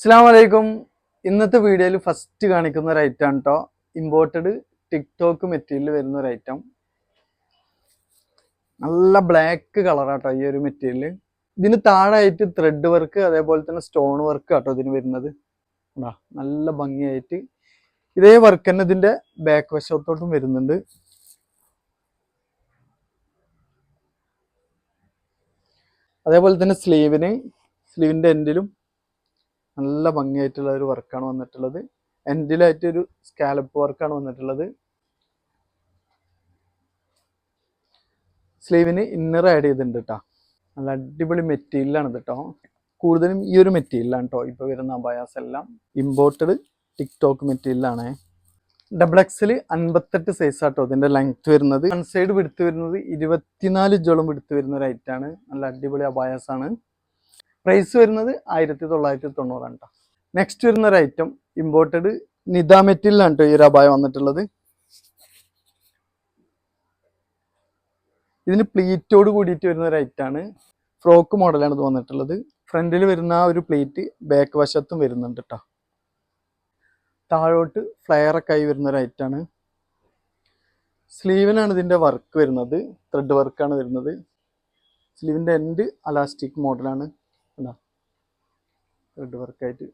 അസ്സാം വലൈക്കും ഇന്നത്തെ വീഡിയോയിൽ ഫസ്റ്റ് കാണിക്കുന്ന ഒരു ഐറ്റം കേട്ടോ ഇമ്പോർട്ടഡ് ടിക്ടോക്ക് മെറ്റീരിയൽ വരുന്ന ഒരു ഐറ്റം നല്ല ബ്ലാക്ക് കളറാട്ടോ ഈ ഒരു മെറ്റീരിയൽ ഇതിന് താഴെയായിട്ട് ത്രെഡ് വർക്ക് അതേപോലെ തന്നെ സ്റ്റോൺ വർക്ക് കേട്ടോ ഇതിന് വരുന്നത്. കണ്ടോ? നല്ല ഭംഗിയായിട്ട്. ഇതേ വർക്ക് തന്നെ ഇതിന്റെ ബാക്ക് വശത്തോട്ടും വരുന്നുണ്ട്. അതേപോലെ തന്നെ സ്ലീവിന് സ്ലീവിന്റെ എൻഡിലും നല്ല ഭംഗിയായിട്ടുള്ള ഒരു വർക്കാണ് വന്നിട്ടുള്ളത്. എൻഡിലായിട്ട് ഒരു സ്കാലപ്പ് വർക്കാണ് വന്നിട്ടുള്ളത്. സ്ലീവിന് ഇന്നർ ആഡ് ചെയ്തിട്ടുണ്ട് കേട്ടോ നല്ല അടിപൊളി മെറ്റീരിയലാണ് കേട്ടോ കൂടുതലും ഈ ഒരു മെറ്റീരിയലാണ് കേട്ടോ ഇപ്പോൾ വരുന്ന അബായാസ് എല്ലാം. ഇമ്പോർട്ടഡ് ടിക്ടോക്ക് മെറ്റീരിയലാണ് ഡബിൾ എക്സിൽ അൻപത്തെട്ട് സൈസ് ആട്ടോ ഇതിന്റെ ലെങ്ത് വരുന്നത്. വൺ സൈഡ് വിടുത്ത് വരുന്നത് ഇരുപത്തിനാല് ജോളം വിടുത്ത് വരുന്ന ഒരു ഐറ്റാണ് നല്ല അടിപൊളി അബായാസ് ആണ് പ്രൈസ് വരുന്നത് ആയിരത്തി തൊള്ളായിരത്തി തൊണ്ണൂറാണ് കേട്ടോ നെക്സ്റ്റ് വരുന്ന ഒരു ഐറ്റം ഇമ്പോർട്ടഡ് നിദ മെറ്റീരിയലാണ് കേട്ടോ ഈ ഒരു വന്നിട്ടുള്ളത്. ഇതിന് പ്ലീറ്റോട് കൂടിയിട്ട് വരുന്ന ഒരു ഐറ്റാണ് ഫ്രോക്ക് മോഡലാണ് ഇത് വന്നിട്ടുള്ളത്. ഫ്രണ്ടിൽ വരുന്ന ഒരു പ്ലേറ്റ് ബാക്ക് വശത്തും വരുന്നുണ്ട് കേട്ടോ താഴോട്ട് ഫ്ലെയർ ഒക്കെ ആയി വരുന്ന ഒരു ഐറ്റാണ് സ്ലീവിനാണ് ഇതിന്റെ വർക്ക് വരുന്നത്. ത്രെഡ് വർക്കാണ് വരുന്നത്. സ്ലീവിന്റെ എൻഡ് അലാസ്റ്റിക് മോഡലാണ് ത്രെഡ് വർക്കായിട്ട്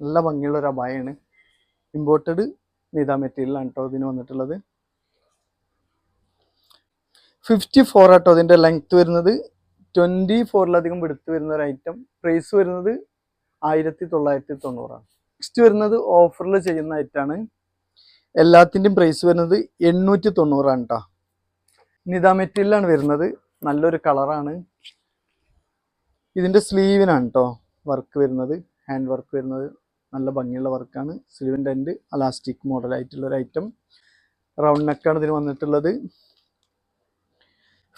നല്ല ഭംഗിയുള്ള ഒരു അബായാണ് ഇമ്പോർട്ടഡ് നീത മെറ്റീരിയലാണ് കേട്ടോ ഇതിന് വന്നിട്ടുള്ളത്. ഫിഫ്റ്റി ഫോർ ആട്ടോ അതിന്റെ ലെങ്ത് വരുന്നത്. ട്വന്റി ഫോറിലധികം എടുത്ത് വരുന്ന ഒരു ഐറ്റം പ്രൈസ് വരുന്നത് ആയിരത്തി തൊള്ളായിരത്തി തൊണ്ണൂറാണ് നെക്സ്റ്റ് വരുന്നത് ഓഫറിൽ ചെയ്യുന്ന ഐറ്റാണ് എല്ലാത്തിന്റെയും പ്രൈസ് വരുന്നത് എണ്ണൂറ്റി തൊണ്ണൂറാണ് കേട്ടോ നിത മെറ്റീരിയലാണ് വരുന്നത്. നല്ലൊരു കളറാണ് ഇതിന്റെ സ്ലീവിനാണ് കേട്ടോ വർക്ക് വരുന്നത്. ഹാൻഡ് വർക്ക് വരുന്നത് നല്ല ഭംഗിയുള്ള വർക്കാണ്. സ്ലീവിന്റെ എൻഡ് അലാസ്റ്റിക് മോഡലായിട്ടുള്ളൊരു ഐറ്റം റൗണ്ട് നെക്കാണ് ഇതിന് വന്നിട്ടുള്ളത്.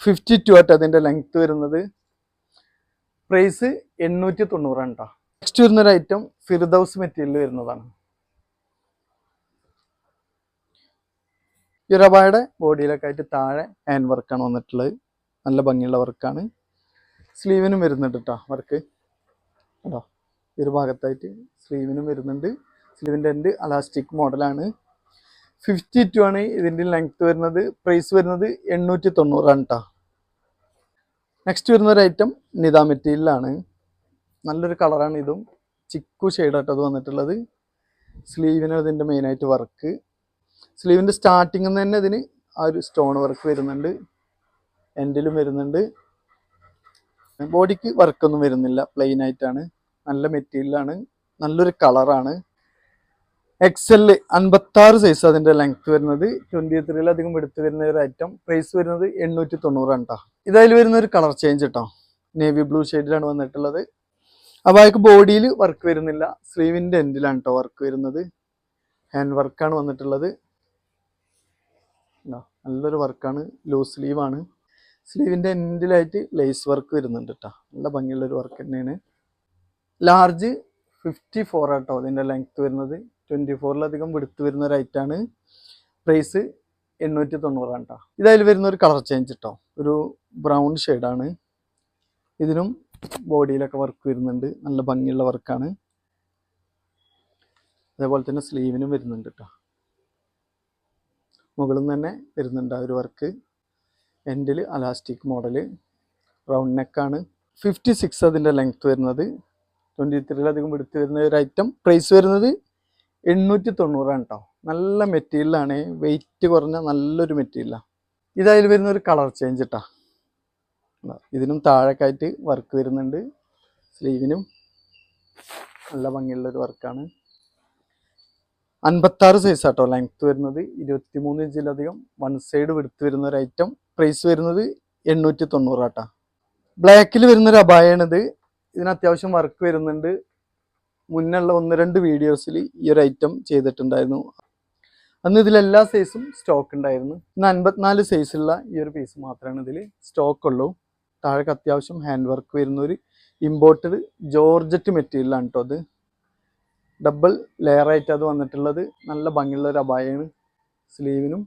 ഫിഫ്റ്റി ടു ആയിട്ട് അതിന്റെ ലെങ്ത്ത് വരുന്നത്. പ്രൈസ് എണ്ണൂറ്റി തൊണ്ണൂറാണ് കേട്ടോ നെക്സ്റ്റ് വരുന്നൊരു ഐറ്റം ഫിർദൗസ് മെറ്റീരിയൽ വരുന്നതാണ്. യുറബായുടെ ബോഡിയിലൊക്കെ ആയിട്ട് താഴെ ഹാൻഡ് വർക്കാണ് വന്നിട്ടുള്ളത്. നല്ല ഭംഗിയുള്ള വർക്കാണ് സ്ലീവിനും വരുന്നുണ്ട് കേട്ടോ വർക്ക്. കേട്ടോ ഒരു ഭാഗത്തായിട്ട് സ്ലീവിനും വരുന്നുണ്ട്. സ്ലീവിന്റെ എന്റെ അലാസ്റ്റിക് മോഡലാണ് ഫിഫ്റ്റി ടു ആണ് ഇതിന്റെ ലെങ്ത് വരുന്നത്. പ്രൈസ് വരുന്നത് എണ്ണൂറ്റി തൊണ്ണൂറാണ് കേട്ടോ നെക്സ്റ്റ് വരുന്ന ഒരു ഐറ്റം നിത മെറ്റീരിയലാണ് നല്ലൊരു കളറാണ് ഇതും. ചിക്കു ഷെയ്ഡായിട്ടത് വന്നിട്ടുള്ളത്. സ്ലീവിന് ഇതിന്റെ മെയിനായിട്ട് വർക്ക് സ്ലീവിന്റെ സ്റ്റാർട്ടിങ്ങിൽ നിന്ന് തന്നെ ഇതിന് ആ ഒരു സ്റ്റോൺ വർക്ക് വരുന്നുണ്ട്. എൻഡിലും വരുന്നുണ്ട്. ബോഡിക്ക് വർക്കൊന്നും വരുന്നില്ല. പ്ലെയിൻ ആയിട്ടാണ്. നല്ല മെറ്റീരിയലാണ് നല്ലൊരു കളറാണ് എക്സെൽ അൻപത്താറ് സൈസ് അതിന്റെ ലെങ്ത് വരുന്നത്. ട്വന്റി ത്രീയിലധികം എടുത്ത് വരുന്ന ഒരു ഐറ്റം പ്രൈസ് വരുന്നത് എണ്ണൂറ്റി തൊണ്ണൂറാണ് കേട്ടോ ഇതായാൽ വരുന്ന ഒരു കളർ ചേഞ്ച് കേട്ടോ നേവി ബ്ലൂ ഷെയ്ഡിലാണ് വന്നിട്ടുള്ളത്. അപ്പോൾ അയാൾക്ക് ബോഡിയിൽ വർക്ക് വരുന്നില്ല. സ്ലീവിന്റെ എൻഡിലാണ് കേട്ടോ വർക്ക് വരുന്നത്. ഹാൻഡ് വർക്കാണ് വന്നിട്ടുള്ളത്. നല്ലൊരു വർക്കാണ് ലൂസ് സ്ലീവാണ് സ്ലീവിന്റെ എൻഡിലായിട്ട് ലേസ് വർക്ക് വരുന്നുണ്ട് കേട്ടോ നല്ല ഭംഗിയുള്ളൊരു വർക്ക് തന്നെയാണ്. ലാർജ് ഫിഫ്റ്റി ഫോർ ആട്ടോ അതിന്റെ ലെങ്ത്ത് വരുന്നത്. ട്വന്റി ഫോറിലധികം വിടുത്ത് വരുന്ന ഒരു ഐറ്റാണ് പ്രൈസ് എണ്ണൂറ്റി തൊണ്ണൂറാണ് കേട്ടോ ഇതതിൽ വരുന്ന ഒരു കളർ ചേഞ്ച് കേട്ടോ ഒരു ബ്രൗൺ ഷെയ്ഡാണ് ഇതിനും ബോഡിയിലൊക്കെ വർക്ക് വരുന്നുണ്ട്. നല്ല ഭംഗിയുള്ള വർക്കാണ് അതേപോലെ തന്നെ സ്ലീവിനും വരുന്നുണ്ട് കേട്ടോ മുകളിൽ നിന്ന് തന്നെ വരുന്നുണ്ട് ആ ഒരു വർക്ക് എൻഡിൽ അലാസ്റ്റിക് മോഡൽ റൗണ്ട് നെക്കാണ്. ഫിഫ്റ്റി സിക്സ് അതിന്റെ ലെങ്ത് വരുന്നത്. ട്വന്റി ത്രീയിലധികം എടുത്ത് വരുന്ന ഒരു ഐറ്റം പ്രൈസ് വരുന്നത് എണ്ണൂറ്റി തൊണ്ണൂറാണ് കേട്ടോ നല്ല മെറ്റീരിയലാണ് വെയിറ്റ് കുറഞ്ഞ നല്ലൊരു മെറ്റീരിയലാണ് ഇതതിൽ വരുന്ന ഒരു കളർ ചേഞ്ച് കേട്ടോ ഇതിനും താഴേക്കായിട്ട് വർക്ക് വരുന്നുണ്ട്. സ്ലീവിനും നല്ല ഭംഗിയുള്ളൊരു വർക്കാണ് അൻപത്താറ് സൈസ് ആട്ടോ ലെങ്ത് വരുന്നത്. ഇരുപത്തി മൂന്ന് ഇഞ്ചിലധികം വൺ സൈഡ് വെടുത്ത് വരുന്ന ഒരു ഐറ്റം പ്രൈസ് വരുന്നത് എണ്ണൂറ്റി തൊണ്ണൂറാട്ടാ ബ്ലാക്കിൽ വരുന്നൊരു അപായാണിത്. ഇതിന് അത്യാവശ്യം വർക്ക് വരുന്നുണ്ട്. മുന്നുള്ള ഒന്ന് രണ്ട് വീഡിയോസിൽ ഈ ഒരു ഐറ്റം ചെയ്തിട്ടുണ്ടായിരുന്നു. അന്ന് ഇതിലെല്ലാ സൈസും സ്റ്റോക്ക് ഉണ്ടായിരുന്നു. ഇന്ന് അൻപത്തിനാല് സൈസുള്ള ഈ ഒരു പീസ് മാത്രമാണ് ഇതിൽ സ്റ്റോക്ക് ഉള്ളൂ. താഴേക്ക് അത്യാവശ്യം ഹാൻഡ് വർക്ക് വരുന്ന ഒരു ഇമ്പോർട്ടഡ് ജോർജറ്റ് മെറ്റീരിയലാണ് കേട്ടോ അത്. ഡബിൾ ലെയറായിട്ട് അത് വന്നിട്ടുള്ളത്. നല്ല ഭംഗിയുള്ള ഒരു അപായമാണ് സ്ലീവിനും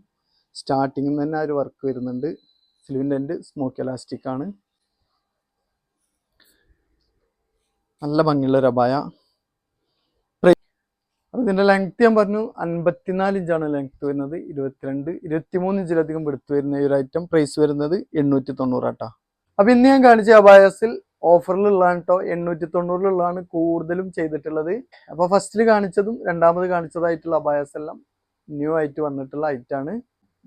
സ്റ്റാർട്ടിങ്ങിൽ നിന്ന് തന്നെ ഒരു വർക്ക് വരുന്നുണ്ട്. സ്ലീവിന്റെ സ്മോക്ക് എലാസ്റ്റിക് ആണ്. നല്ല ഭംഗിയുള്ള ഒരു അബായ ഇതിന്റെ ലെങ്ത് ഞാൻ പറഞ്ഞു അൻപത്തിനാല് ഇഞ്ചാണ് ലെങ്ത് വരുന്നത്. ഇരുപത്തിരണ്ട് ഇരുപത്തിമൂന്ന് ഇഞ്ചിലധികം എടുത്തു വരുന്ന ഈ ഒരു ഐറ്റം പ്രൈസ് വരുന്നത് എണ്ണൂറ്റി തൊണ്ണൂറാട്ടാ അപ്പൊ ഇന്ന് ഞാൻ കാണിച്ച അബായസിൽ ഓഫറിലുള്ളതാണ് കേട്ടോ എണ്ണൂറ്റി തൊണ്ണൂറിലുള്ളതാണ് കൂടുതലും ചെയ്തിട്ടുള്ളത്. അപ്പൊ ഫസ്റ്റിൽ കാണിച്ചതും രണ്ടാമത് കാണിച്ചതായിട്ടുള്ള അബായസ് എല്ലാം ന്യൂ ആയിട്ട് വന്നിട്ടുള്ള ഐറ്റാണ്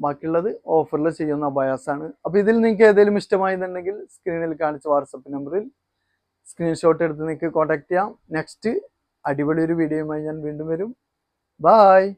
ബാക്കിയുള്ളത് ഓഫറിൽ ചെയ്യുന്ന ബയാസാണ് അപ്പൊ ഇതിൽ നിങ്ങൾക്ക് ഏതെങ്കിലും ഇഷ്ടമായെന്നുണ്ടെങ്കിൽ സ്ക്രീനിൽ കാണിച്ച വാട്സപ്പ് നമ്പറിൽ സ്ക്രീൻഷോട്ട് എടുത്ത് നിങ്ങൾക്ക് കോൺടാക്ട് ചെയ്യാം. നെക്സ്റ്റ് അടിപൊളി ഒരു വീഡിയോയുമായി ഞാൻ വീണ്ടും വരും. ബായ്